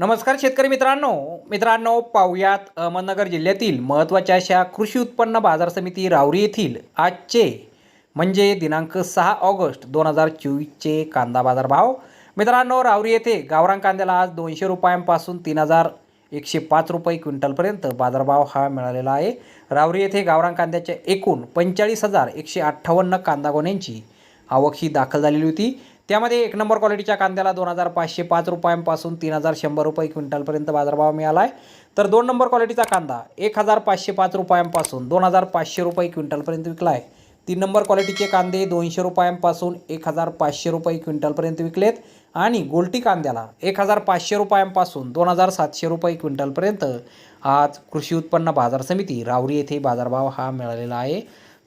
नमस्कार शेतकरी मित्रांनो. मित्रांनो पाहुयात अहमदनगर जिल्ह्यातील महत्त्वाच्या अशा कृषी उत्पन्न बाजार समिती रावरी येथील आजचे म्हणजे दिनांक सहा ऑगस्ट दोन हजार चोवीसचे कांदा बाजार भाव मित्रांनो रावरी येथे गावरान कांद्याला आज दोनशे रुपयांपासून तीन हजार एकशे पाच रुपये क्विंटलपर्यंत बाजारभाव हा मिळालेला आहे. रावरी येथे गावरान कांद्याच्या एकूण पंचेचाळीस हजार एकशे अठ्ठावन्न कांदा गोण्यांची आवक ही दाखल झालेली होती. त्यामध्ये एक नंबर क्वालिटीच्या कांद्याला दोन हजार पाचशे पाच रुपयांपासून तीन हजार शंभर रुपये क्विंटलपर्यंत बाजारभाव मिळाला आहे तर दोन नंबर क्वालिटीचा कांदा एक हजार पाचशे पाच रुपयांपासून दोन हजार पाचशे रुपये क्विंटलपर्यंत विकला आहे तीन नंबर क्वालिटीचे कांदे दोनशे रुपयांपासून एक हजार पाचशे रुपये क्विंटलपर्यंत विकलेत. आणि गोल्टी कांद्याला एक हजार पाचशे रुपयांपासून दोन हजार सातशे रुपये क्विंटलपर्यंत आज कृषी उत्पन्न बाजार समिती रावरी येथे बाजारभाव हा मिळालेला आहे.